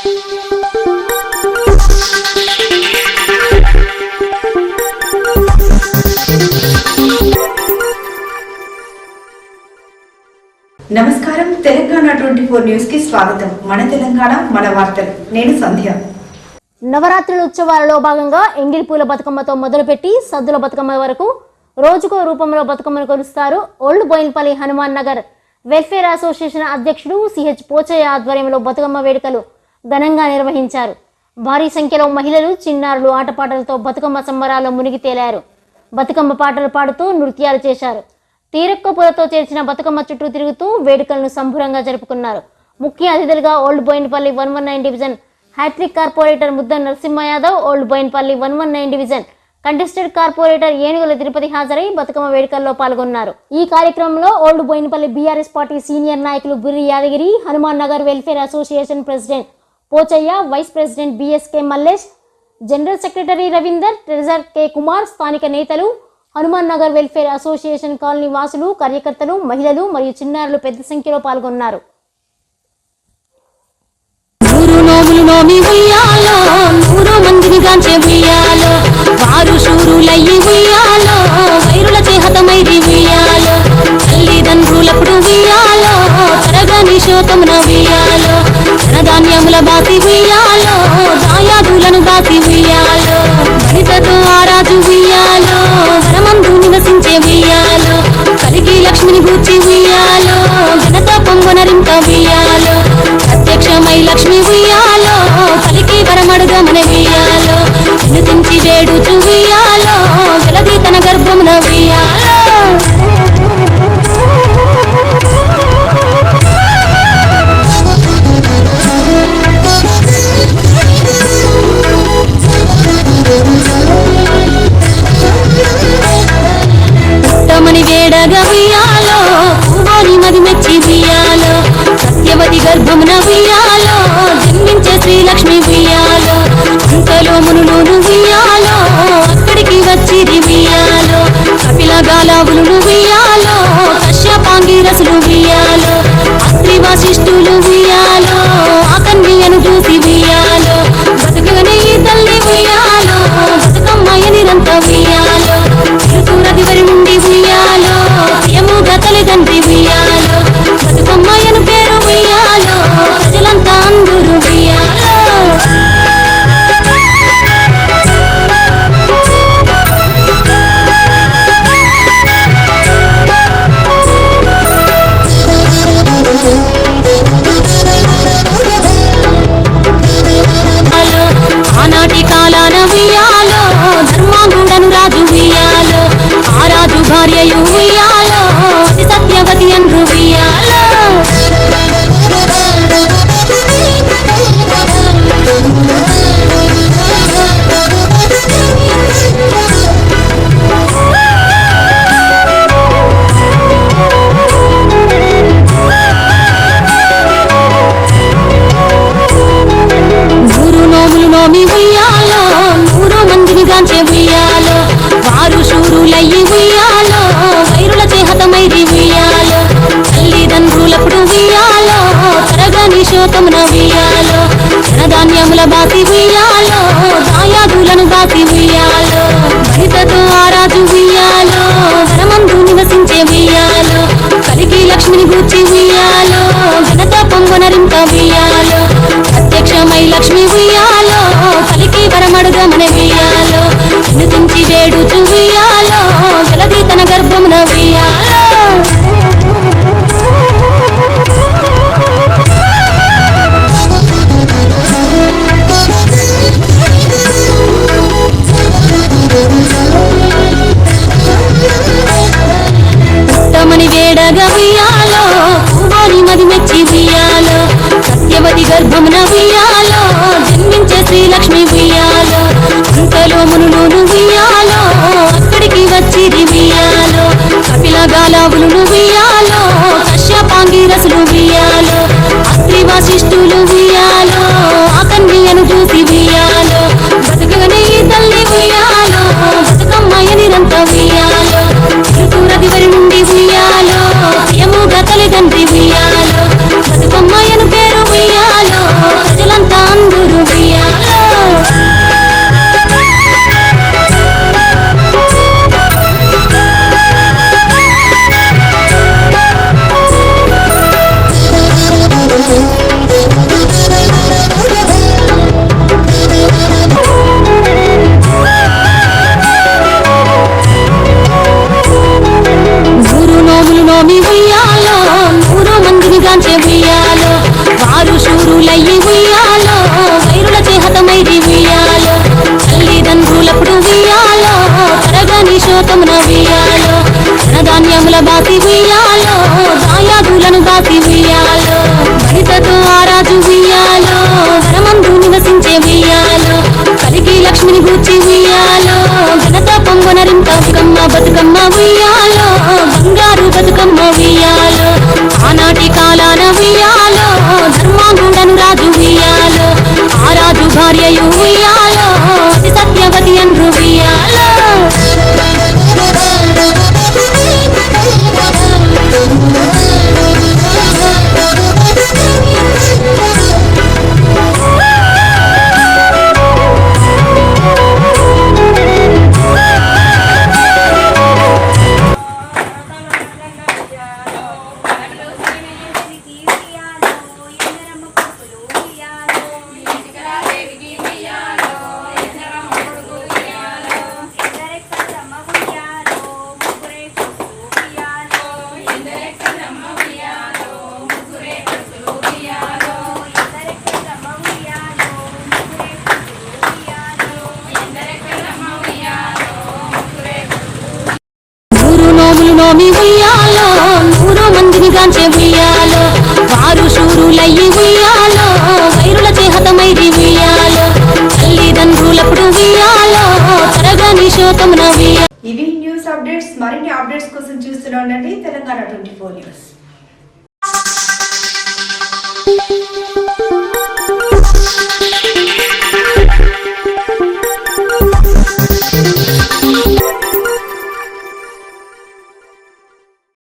నమస్కారం. Telangana twenty four న్యూస్కి స్వాగతం. మన తెలంగాణ మన వార్తలు. నేను సంధ్య. నవరాత్రుల ఉత్సవాలలో భాగంగా ఎంగిలి పూల బతుకమ్మతో మొదలుపెట్టి సద్దుల బతుకమ్మ వరకు రోజుకో రూపంలో బతుకమ్మను కొలుస్తారు old Boinpally Hanuman Nagar. Welfare association అధ్యక్షుడు సిహెచ్ పోచయ్య ఆధ్వర్యంలో బతుకమ్మ వేడుకలు ఘనంగా నిర్వహించారు. భారీ సంఖ్యలో మహిళలు చిన్నారులు ఆటపాటలతో బతుకమ్మ సంబరాల్లో మునిగి తేలారు. బతుకమ్మ పాటలు పాడుతూ నృత్యాలు చేశారు. తీరక్క పూలతో చేర్చిన బతుకమ్మ చుట్టూ తిరుగుతూ వేడుకలను సంబురంగా జరుపుకున్నారు. ముఖ్య అతిథులుగా old Boinpally one one nine division hattrick corporator Mudda Narasimha Yadav old Boinpally one one nine division contested corporator Enugula Tirupati హాజరై బతుకమ్మ వేడుకల్లో పాల్గొన్నారు. ఈ కార్యక్రమంలో old Boinapally BRS party senior నాయకులు Burri Yadagiri Hanuman Nagar welfare association president Pochaiah vice president BSK Mallesh general secretary Ravinder treasurer K Kumar స్థానిక నేతలు Hanuman Nagar welfare association colony వాసులు కార్యకర్తలు మహిళలు మరియు చిన్నారులు పెద్ద సంఖ్యలో పాల్గొన్నారు. వారు వినుతించి వేడుచు వెలది తన గర్భమున సత్యవతి తల్లిదండ్రులప్పుడు వియాలో తరగని శోకమున ఉయ్యాలో ధనధాన్యముల బాసి వియాలో దాయాదులను బాసి వియాలో గణితతో ఆరాజు వియాలో వరమందు నివసించే వియాలో కలిగి లక్ష్మిని గూర్చి వియాలో ఘనత పొంగునరింక వియాలో ప్రత్యక్షమై లక్ష్మి వియాలో కలికి వరమడుగమన ఉయ్యాలో తుంచి వేడుచు ఉయ్యాలో వెలది తన గర్భమున నగవియాలో వేడగా మది మెచ్చి వియాలో సత్యవతి గర్భమున ఉయ్యాలో మనలను దాసి ఉయ్యాలో మహితతో ఆరాజు ఉయ్యాలో వరమందు నివసించే ఉయ్యాలో కలిగి లక్ష్మిని గూర్చి ఉయ్యాలో ఘనత పొంగొనరింత బతుకమ్మ బతుకమ్మ ఉయ్యాలో బంగారు బతుకమ్మ ఉయ్యాలో ఆనాటి కాలాన ఉయ్యాలో ధర్మాంగుడను రాజు ఉయ్యాలో ఆ రాజు భార్య ఉయ్యాలో. నోమి ఉయ్యాలో నూరు మందిని గాంచే ఉయ్యాలో వారు శూరులయ్యి ఉయ్యాలో వైరుల చేహతమైరి ఉయ్యాలో తల్లిదండ్రులప్పుడు ఉయ్యాలో తరగని శోకమున ఉయ్యాలో ఇవి న్యూస్ అప్డేట్స్ మరిన్ని అప్డేట్స్ కోసం చూస్తూనే ఉండండి. Telangana twenty four news.